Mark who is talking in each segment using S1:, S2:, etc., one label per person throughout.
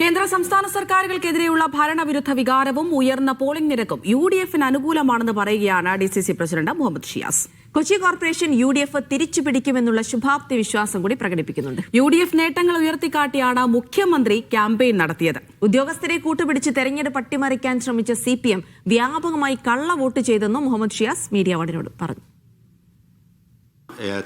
S1: കേന്ദ്ര സംസ്ഥാന സർക്കാരുകൾക്കെതിരെയുള്ള ഭരണവിരുദ്ധ വികാരവും ഉയർന്ന പോളിംഗ് നിരക്കും യു ഡി എഫിന് അനുകൂലമാണെന്ന് പറയുകയാണ് D C C president Muhammad Shiyas.
S2: Kochi corporation U D F തിരിച്ചു പിടിക്കുമെന്നുള്ള ശുഭാപ്തി വിശ്വാസം കൂടി പ്രകടിപ്പിക്കുന്നുണ്ട്.
S1: യു ഡി എഫ് നേട്ടങ്ങൾ ഉയർത്തിക്കാട്ടിയാണ് മുഖ്യമന്ത്രി ക്യാമ്പയിൻ നടത്തിയത്.
S2: ഉദ്യോഗസ്ഥരെ കൂട്ടുപിടിച്ച് തെരഞ്ഞെടുപ്പ് അട്ടിമറിക്കാൻ ശ്രമിച്ച സി പി എം വ്യാപകമായി കള്ളവോട്ട് ചെയ്തെന്നും മുഹമ്മദ് ഷിയാസ് മീഡിയ വണിനോട് പറഞ്ഞു.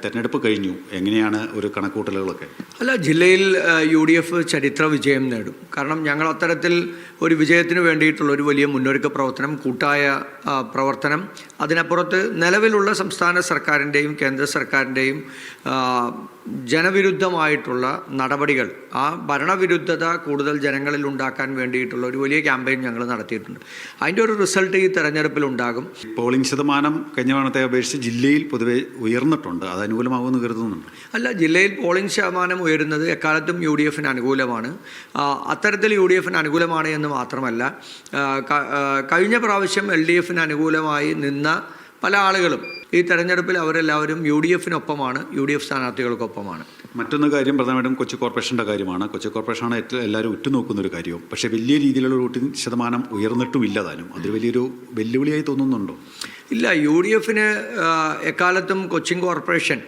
S3: തെരഞ്ഞെടുപ്പ് കഴിഞ്ഞു. എങ്ങനെയാണ് ഒരു കണക്കൂട്ടലുകളൊക്കെ
S4: അല്ല ജില്ലയിൽ യു ഡി എഫ് ചരിത്ര വിജയം നേടും. കാരണം ഞങ്ങൾ അത്തരത്തിൽ ഒരു വിജയത്തിന് വേണ്ടിയിട്ടുള്ള ഒരു വലിയ മുന്നൊരുക്ക പ്രവർത്തനം കൂട്ടായ പ്രവർത്തനം അതിനപ്പുറത്ത് നിലവിലുള്ള സംസ്ഥാന സർക്കാരിന്റെയും കേന്ദ്ര സർക്കാരിന്റെയും ജനവിരുദ്ധമായിട്ടുള്ള നടപടികൾ ആ ഭരണവിരുദ്ധത കൂടുതൽ ജനങ്ങളിൽ ഉണ്ടാക്കാൻ വേണ്ടിയിട്ടുള്ള ഒരു വലിയ ക്യാമ്പയിൻ ഞങ്ങൾ നടത്തിയിട്ടുണ്ട്. അതിന്റെ ഒരു റിസൾട്ട് ഈ തെരഞ്ഞെടുപ്പിൽ ഉണ്ടാകും.
S3: പോളിംഗ് ശതമാനം കഴിഞ്ഞ തവണത്തെ അപേക്ഷിച്ച് ജില്ലയിൽ പൊതുവെ ഉയർന്നിട്ടുണ്ട്. അത് അനുകൂലമാകുമെന്ന് കരുതുന്നുണ്ട്?
S4: അല്ല ജില്ലയിൽ പോളിംഗ് ശതമാനം ഉയരുന്നത് എക്കാലത്തും യു ഡി എഫിന് അനുകൂലമാണ് അത്തരത്തിൽ യു ഡി എഫിന് അനുകൂലമാണ് എന്ന് മാത്രമല്ല കഴിഞ്ഞ പ്രാവശ്യം എൽ ഡി എഫിന് അനുകൂലമായി നിന്ന പല ആളുകളും ഈ തെരഞ്ഞെടുപ്പിൽ അവരെല്ലാവരും യു ഡി എഫിനൊപ്പമാണ് യു ഡി എഫ് സ്ഥാനാർത്ഥികൾക്കൊപ്പമാണ്.
S3: മറ്റൊന്ന് കാര്യം പ്രധാനമായിട്ടും കൊച്ചി കോർപ്പറേഷന്റെ കാര്യമാണ്. കൊച്ചി കോർപ്പറേഷനാണ് ഏറ്റവും എല്ലാവരും ഉറ്റുനോക്കുന്ന ഒരു കാര്യവും. പക്ഷേ വലിയ രീതിയിലുള്ള വോട്ടിംഗ് ശതമാനം ഉയർന്നിട്ടുമില്ല താനും. അതൊരു വലിയൊരു വെല്ലുവിളിയായി തോന്നുന്നുണ്ടോ?
S4: ഇല്ല യു ഡി എഫിന് എക്കാലത്തും കൊച്ചിൻ കോർപ്പറേഷൻ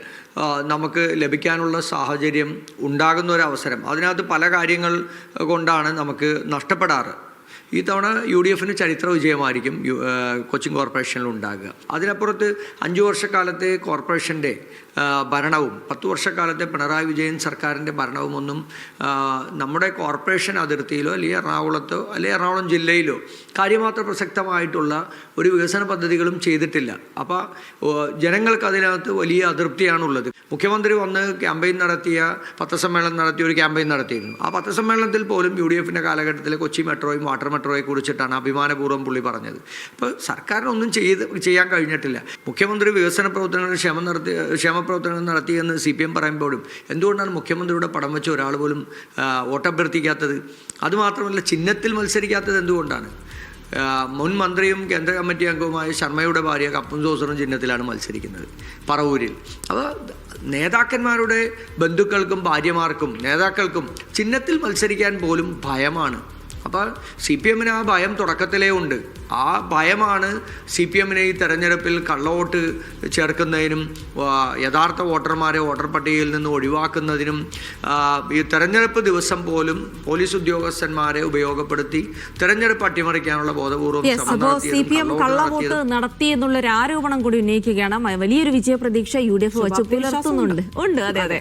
S4: നമുക്ക് ലഭിക്കാനുള്ള സാഹചര്യം ഉണ്ടാകുന്ന ഒരു അവസരം. അതിനകത്ത് പല കാര്യങ്ങൾ കൊണ്ടാണ് നമുക്ക് നഷ്ടപ്പെടാറ്. ഈ തവണ യു ഡി എഫിന് ചരിത്ര വിജയമായിരിക്കും കൊച്ചിൻ കോർപ്പറേഷനിൽ ഉണ്ടാകുക. അതിനപ്പുറത്ത് അഞ്ചു വർഷക്കാലത്തെ കോർപ്പറേഷന്റെ ഭരണവും. പത്ത് വർഷക്കാലത്തെ പിണറായി വിജയൻ സർക്കാരിന്റെ ഭരണവും ഒന്നും നമ്മുടെ കോർപ്പറേഷൻ അതിർത്തിയിലോ അല്ലെങ്കിൽ എറണാകുളത്തോ അല്ലെങ്കിൽ എറണാകുളം ജില്ലയിലോ കാര്യമാത്ര പ്രസക്തമായിട്ടുള്ള ഒരു വികസന പദ്ധതികളും ചെയ്തിട്ടില്ല. അപ്പോൾ ജനങ്ങൾക്ക് അതിനകത്ത് വലിയ അതൃപ്തിയാണുള്ളത്. മുഖ്യമന്ത്രി വന്ന് ക്യാമ്പയിൻ നടത്തിയ പത്രസമ്മേളനം നടത്തിയ ഒരു ക്യാമ്പയിൻ നടത്തിയിരുന്നു. ആ പത്രസമ്മേളനത്തിൽ പോലും യു ഡി എഫിന്റെ കാലഘട്ടത്തിൽ കൊച്ചി മെട്രോയും വാട്ടർ മെട്രോയെ കുറിച്ചിട്ടാണ് അഭിമാനപൂർവം പുള്ളി പറഞ്ഞത്. അപ്പോൾ സർക്കാരിനൊന്നും ചെയ്ത് ചെയ്യാൻ കഴിഞ്ഞിട്ടില്ല. മുഖ്യമന്ത്രി വികസന പ്രവർത്തനങ്ങൾ ക്ഷമം നടത്തി ക്ഷേമപ്രവർത്തനങ്ങൾ നടത്തിയെന്ന് സി പി എം പറയുമ്പോഴും എന്തുകൊണ്ടാണ് മുഖ്യമന്ത്രിയുടെ പടം വെച്ച ഒരാൾ പോലും വോട്ടഭ്യർത്ഥിക്കാത്തത്? അതുമാത്രമല്ല ചിഹ്നത്തിൽ മത്സരിക്കാത്തത് എന്തുകൊണ്ടാണ്? മുൻ മന്ത്രിയും കേന്ദ്ര കമ്മിറ്റി അംഗവുമായ ശർമ്മയുടെ ഭാര്യ കപ്പും സോസറും ചിഹ്നത്തിലാണ് മത്സരിക്കുന്നത് പറവൂരിൽ. അപ്പോൾ നേതാക്കന്മാരുടെ ബന്ധുക്കൾക്കും ഭാര്യമാർക്കും നേതാക്കൾക്കും ചിഹ്നത്തിൽ മത്സരിക്കാൻ പോലും ഭയമാണ്. അപ്പോൾ സി പി എമ്മിന് ആ ഭയം തുടക്കത്തിലേ ഉണ്ട്. ആ ഭയമാണ് സി പി എമ്മിനെ ഈ തെരഞ്ഞെടുപ്പിൽ കള്ളവോട്ട് ചേർക്കുന്നതിനും യഥാർത്ഥ വോട്ടർമാരെ വോട്ടർ പട്ടികയിൽ നിന്ന് ഒഴിവാക്കുന്നതിനും ഈ തെരഞ്ഞെടുപ്പ് ദിവസം പോലും പോലീസ് ഉദ്യോഗസ്ഥന്മാരെ ഉപയോഗപ്പെടുത്തി തെരഞ്ഞെടുപ്പ് അട്ടിമറിക്കാനുള്ള ബോധപൂർവം
S2: അപ്പോൾ സി പി എം
S4: കള്ളവോട്ട്
S2: നടത്തി എന്നുള്ള ഒരു ആരോപണം കൂടി ഉന്നയിക്കുകയാണ്. വലിയൊരു വലിയൊരു വിജയപ്രതീക്ഷ യു ഡി എഫ് വെച്ച് പുലർത്തുന്നുണ്ട്. ഉണ്ട്. അതെ. അതെ.